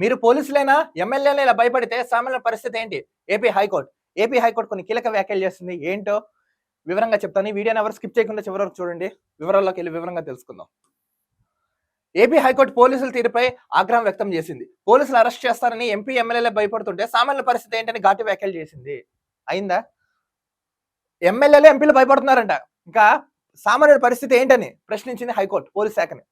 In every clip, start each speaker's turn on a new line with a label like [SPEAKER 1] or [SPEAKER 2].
[SPEAKER 1] మీరు పోలీసులైనా ఎమ్మెల్యేలు ఇలా భయపడితే సామాన్య పరిస్థితి ఏంటి? AP high court. ఏపీ హైకోర్టు కొన్ని కీలక వ్యాఖ్యలు చేస్తుంది. ఏంటో వివరంగా చెప్తాను. ఈ వీడియోని ఎవరు స్కిప్ చేయకుండా చివరి వరకు చూడండి. వివరాల్లోకి వెళ్ళి వివరంగా తెలుసుకుందాం. ఏపీ హైకోర్టు పోలీసుల తీరుపై ఆగ్రహం వ్యక్తం చేసింది. పోలీసులు అరెస్ట్ చేస్తారని ఎంపీ ఎమ్మెల్యేలు భయపడుతుంటే సామాన్య పరిస్థితి ఏంటని ఘాటు వ్యాఖ్యలు చేసింది. అయిందా? ఎమ్మెల్యేలు ఎంపీలు భయపడుతున్నారంట. ఇంకా సామాన్యుడి పరిస్థితి ఏంటని ప్రశ్నించింది హైకోర్టు పోలీస్ శాఖని.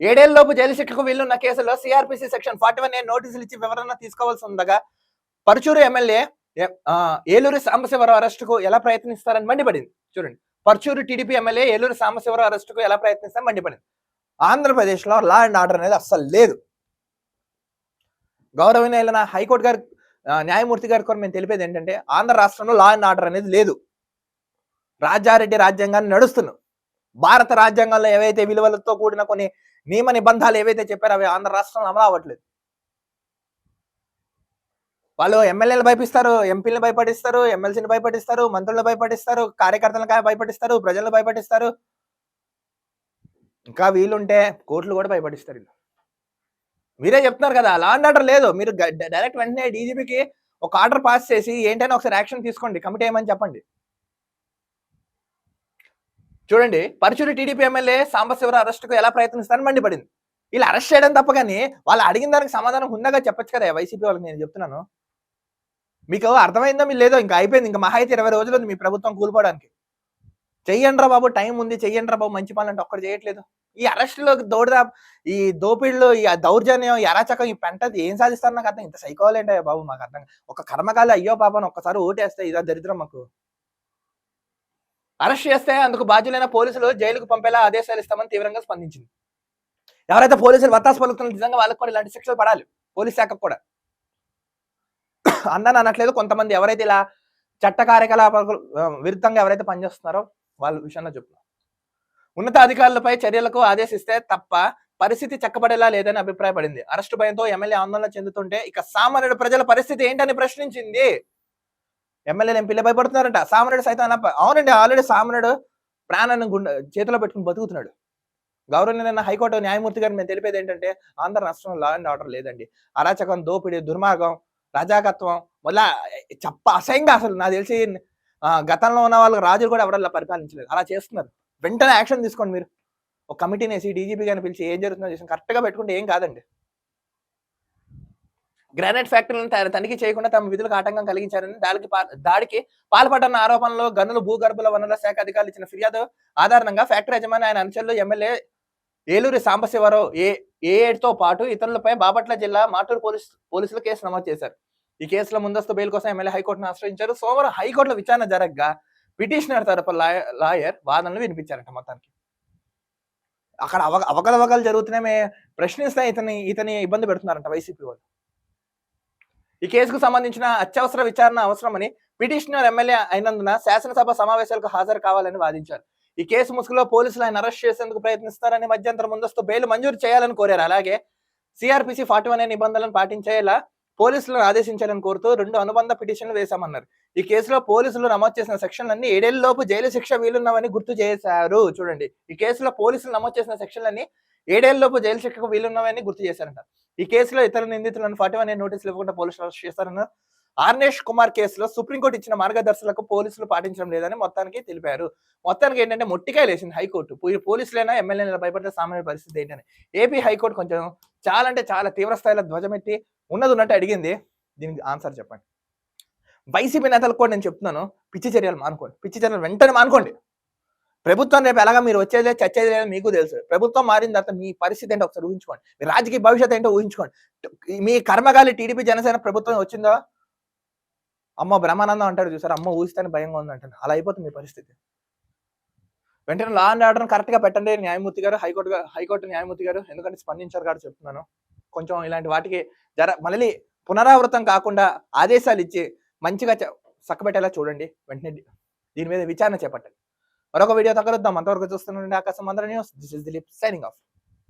[SPEAKER 1] ఏడేళ్ళలోపు జైలు శిక్షకు వీలున్న కేసులో CrPC section forty one A నోటీసులు ఇచ్చి వివరణ తీసుకోవాల్సి ఉండగా పరుచూరు ఎమ్మెల్యే ఏలూరు సాంబశివరావు అరెస్టుకు ఎలా ప్రయత్నిస్తారని మండిపడింది. చూడండి. పరుచూరు టీడీపీ ఎమ్మెల్యే ఏలూరు సాంబశివరావు అరెస్టుకు ఎలా ప్రయత్నిస్తారని మండిపడింది. ఆంధ్రప్రదేశ్లో లా అండ్ ఆర్డర్ అనేది అస్సలు లేదు. గౌరవనీయులైన హైకోర్టు గారు న్యాయమూర్తి గారి కూడా మేము తెలిపేది ఏంటంటే ఆంధ్ర రాష్ట్రంలో లా అండ్ ఆర్డర్ అనేది లేదు. రాజారెడ్డి రాజ్యాంగాన్ని నడుస్తున్నాం భారత రాజ్యాంగంలో ఏవైతే విలువలతో కూడిన కొన్ని నియమ నిబంధనలు ఏవైతే చెప్పారో అవి ఆంధ్ర రాష్ట్రంలో అమలు అవ్వట్లేదు. వాళ్ళు ఎమ్మెల్యేలు భయపిస్తారు ఎంపీలను భయపడిస్తారు ఎమ్మెల్సీని భయపడిస్తారు మంత్రులను భయపడిస్తారు కార్యకర్తలను భయపడిస్తారు ప్రజలను భయపడిస్తారు. ఇంకా వీలుంటే కోర్టులు కూడా భయపడిస్తారు మీరే చెప్తున్నారు కదా లా అండ్ ఆర్డర్ లేదు. మీరు డైరెక్ట్ వెంటనే డీజీపీకి ఒక ఆర్డర్ పాస్ చేసి ఏంటైనా ఒకసారి యాక్షన్ తీసుకోండి కమిటీ ఏమని చెప్పండి. చూడండి పరుచూరి టీడీపీ ఎమ్మెల్యే సాంబశివరావు అరెస్టుకు ఎలా ప్రయత్నిస్తారని మండిపడింది. వీళ్ళు అరెస్ట్ చేయడం తప్ప కానీ వాళ్ళు అడిగిన దానికి సమాధానం ఉందాగా చెప్పొచ్చు కదా వైసీపీ వాళ్ళకి నేను చెప్తున్నాను. మీకు అర్థమైందో మీరు లేదో ఇంకా అయిపోయింది. ఇంకా మహా అయితే ఇరవై రోజులు ఉంది మీ ప్రభుత్వం కూలిపోవడానికి. చెయ్యండి రా బాబు టైం ఉంది. చెయ్యండి రా బాబు మంచి పనులు అంటే ఒక్కటి చేయట్లేదు. ఈ అరెస్టులో దౌడదా ఈ దోపిడిలో ఈ దౌర్జన్యం ఈ అరాచకం ఈ పెంట ఏం సాధిస్తారు నాకు అర్థం ఇంత సైకోవాలంటే బాబు మాకు అర్థం ఒక కర్మకాలి అయ్యో పాపను ఒక్కసారి ఓటేస్తే ఇదా దరిద్రం మాకు. అరెస్ట్ చేస్తే అందుకు బాధ్యులైన పోలీసులు జైలుకు పంపేలా ఆదేశాలు ఇస్తామని తీవ్రంగా స్పందించింది. ఎవరైతే పోలీసులు వత్తాసు పలుకుతున్న నిజంగా వాళ్ళకి కూడా ఇలాంటి శిక్షలు పడాలి. పోలీస్ శాఖకు కూడా. అందరూ అనట్లేదు. కొంతమంది ఎవరైతే ఇలా చట్ట కార్యకలాపాలకు విరుద్ధంగా ఎవరైతే పనిచేస్తున్నారో వాళ్ళ విషయంలో చెప్తున్నారు ఉన్నతాధికారులపై చర్యలకు ఆదేశిస్తే తప్ప పరిస్థితి చక్కబడేలా లేదని అభిప్రాయపడింది. అరెస్టు భయంతో ఎమ్మెల్యే ఆందోళన చెందుతుంటే ఇక సామాన్యుడు ప్రజల పరిస్థితి ఏంటని ప్రశ్నించింది. ఎమ్మెల్యేలు ఎంపీలే భయపడుతున్నారంట. సామాన్యుడు సైతం అనప్ప అవునండి ఆల్రెడీ సామాన్యుడు ప్రాణాన్ని గుండె చేతిలో పెట్టుకుని బతుకుతున్నాడు. గౌరవనీయమైన హైకోర్టు న్యాయమూర్తి గారు మేము తెలిపేది ఏంటంటే ఆంధ్ర రాష్ట్రంలో లా అండ్ ఆర్డర్ లేదండి. అరాచకం దోపిడీ దుర్మార్గం రజాకత్వం మళ్ళా చెప్ప అసహ్యంగా అసలు నాకు తెలిసి ఆ, గతంలో ఉన్న వాళ్ళు రాజులు కూడా ఎవరల్లా పరిపాలించలేదు. అలా చేస్తున్నారు. వెంటనే యాక్షన్ తీసుకోండి మీరు. ఒక కమిటీని వేసి డీజీపీ గారిని పిలిచి ఏం జరుగుతుందో చేసి కరెక్ట్గా పెట్టుకుంటే ఏం కాదండి. గ్రానైట్ ఫ్యాక్టరీలను తయారు తనిఖీ చేయకుండా తమ విధులకు ఆటంకం కలిగించారని దాడికి దాడికి పాల్పడన్న ఆరోపణలో గనులు భూగర్భుల వనరుల శాఖ అధికారులు ఇచ్చిన ఫిర్యాదు ఆధారంగా ఫ్యాక్టరీ యజమాని ఆయన అనుచరులు ఎమ్మెల్యే ఏలూరి సాంబశివరావు ఏ ఏతో పాటు ఇతరులపై బాపట్ల జిల్లా మాటూరు పోలీస్ పోలీసులు కేసు నమోదు చేశారు. ఈ కేసులో ముందస్తు బెయిల్ కోసం ఎమ్మెల్యే హైకోర్టును ఆశ్రయించారు. సోమవారం హైకోర్టులో విచారణ జరగగా పిటిషనర్ తరపు లాయ- లాయర్ వాదనలు వినిపించారంట మొత్తానికి. అక్కడ అవ అవకలవకలు జరుగుతున్నాయి ప్రశ్నిస్తే ఇతని ఇతని ఇబ్బంది పెడుతున్నారంట వైసీపీ వాళ్ళు. ఈ కేసుకు సంబంధించిన అత్యవసర విచారణ అవసరమని పిటిషనర్ ఎమ్మెల్యే అయినందున శాసనసభ సమావేశాలకు హాజరు కావాలని వాదించారు. ఈ కేసు ముసుగులో పోలీసులు ఆయన అరెస్ట్ చేసేందుకు ప్రయత్నిస్తారని మధ్యంతరం ముందస్తు బెయిల్ మంజూరు చేయాలని కోరారు. అలాగే సిఆర్పిసి ఫార్టీ వన్ నిబంధనలను పాటించేలా పోలీసులను ఆదేశించాలని కోరుతూ రెండు అనుబంధ పిటిషన్లు వేశామన్నారు. ఈ కేసులో పోలీసులు నమోదు చేసిన సెక్షన్లన్నీ ఏడేళ్ళలోపు జైలు శిక్ష వీలున్నవని గుర్తు చేశారు. చూడండి. ఈ కేసులో పోలీసులు నమోదు చేసిన సెక్షన్లన్నీ ఏడేళ్ళలోపు జైలు శిక్షకు వీలున్నవని గుర్తు చేశారంట. ఈ కేసులో ఇతర నిందితులను ఫార్టీ వన్ నోటీసులు ఇవ్వకుండా పోలీసులు అరెస్ట్ చేస్తారన్న ఆర్నేష్ కుమార్ కేసులో సుప్రీంకోర్టు ఇచ్చిన మార్గదర్శకులకు పోలీసులు పాటించడం లేదని మొత్తానికి తెలిపారు. మొత్తానికి ఏంటంటే మొట్టికాయలు వేసింది హైకోర్టు. పోలీసులైనా ఎమ్మెల్యేలు భయపడితే సామాన్య పరిస్థితి ఏంటని. ఏపీ హైకోర్టు కొంచెం చాలా అంటే చాలా తీవ్ర స్థాయిలో ధ్వజమెట్టి ఉన్నది ఉన్నట్టు అడిగింది. దీనికి ఆన్సర్ చెప్పండి. వైసీపీ నేతలకు కూడా నేను చెప్తున్నాను పిచ్చి చర్యలు మానుకోండి. పిచ్చి చర్యలు వెంటనే మానుకోండి. ప్రభుత్వం రేపు ఎలాగ మీరు వచ్చేదే చచ్చేది లేదో మీకు తెలుసు. ప్రభుత్వం మారిన తర్వాత మీ పరిస్థితి ఏంటో ఒకసారి ఊహించుకోండి. మీ రాజకీయ భవిష్యత్తు ఏంటో ఊహించుకోండి. మీ కర్మగాలి టీడీపీ జనసేన ప్రభుత్వం వచ్చిందో? అమ్మ బ్రహ్మానందం అంటాడు చూసారు? అమ్మ ఊహిస్తేనే భయంగా ఉంది అంటాను అలా అయిపోతుంది మీ పరిస్థితి. వెంటనే లా అండ్ ఆర్డర్ కరెక్ట్గా పెట్టండి న్యాయమూర్తి గారు హైకోర్టు హైకోర్టు న్యాయమూర్తి గారు. ఎందుకంటే స్పందించారు కాబట్టి చెప్తున్నాను. కొంచెం ఇలాంటి వాటికి జర మళ్ళీ పునరావృతం కాకుండా ఆదేశాలు ఇచ్చి మంచిగా చ- చక్కబెట్టేలా చూడండి. వెంటనే దీని మీద విచారణ చేపట్టండి. మరొక వీడియో తగలుద్దాం. అంతవరకు చూస్తున్న ఆకాశం అందరూ news this is Dilip signing off